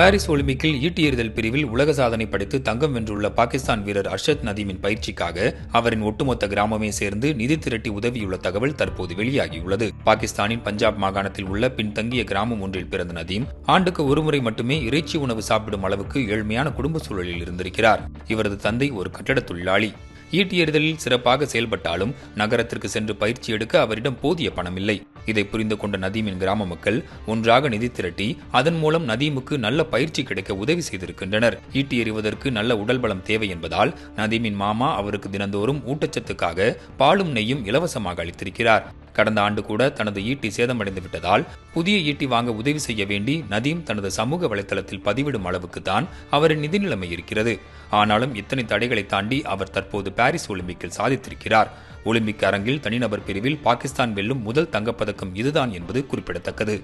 Paris ஒலிம்பிக்கில் ஈட்டி எறிதல் பிரிவில் உலக சாதனை படைத்து தங்கம் வென்றுள்ள பாகிஸ்தான் வீரர் அர்ஷத் நதீமின் பயிற்சிக்காக அவரின் ஒட்டுமொத்த கிராமமே சேர்ந்து நிதி திரட்டி உதவியுள்ள தகவல் தற்போது வெளியாகியுள்ளது. பாகிஸ்தானின் பஞ்சாப் மாகாணத்தில் உள்ள பின்தங்கிய கிராமம் ஒன்றில் பிறந்த நதீம் ஆண்டுக்கு ஒருமுறை மட்டுமே இறைச்சி உணவு சாப்பிடும் அளவுக்கு ஏழ்மையான குடும்ப சூழலில் இருந்திருக்கிறார். இவரது தந்தை ஒரு கட்டட தொழிலாளி. ஈட்டி எறிதலில் சிறப்பாக செயல்பட்டாலும் நகரத்திற்கு சென்று பயிற்சி எடுக்க அவரிடம் போதிய பணம் இல்லை இதை புரிந்து கொண்ட நதீமின் கிராம மக்கள் ஒன்றாக நிதி திரட்டி அதன் மூலம் நதீமுக்கு நல்ல பயிற்சி கிடைக்க உதவி செய்திருக்கின்றனர். ஈட்டி எறிவதற்கு நல்ல உடல் பலம் தேவை என்பதால் நதீமின் மாமா அவருக்கு தினந்தோறும் ஊட்டச்சத்துக்காக பாலும் நெய்யும் இலவசமாக அளித்திருக்கிறார். கடந்த ஆண்டு கூட தனது ஈட்டி சேதமடைந்து விட்டதால் புதிய ஈட்டி வாங்க உதவி செய்ய வேண்டி நதீம் தனது சமூக வலைதளத்தில் பதிவிடும் அளவுக்கு தான் அவரின் நிதி நிலைமை இருக்கிறது. ஆனாலும் இத்தனை தடைகளை தாண்டி அவர் தற்போது பாரிஸ் ஒலிம்பிக்கில் சாதித்திருக்கிறார். ஒலிம்பிக் அரங்கில் தனிநபர் பிரிவில் பாகிஸ்தான் வெல்லும் முதல் தங்கப்பதக்கம் இதுதான் என்பது குறிப்பிடத்தக்கது.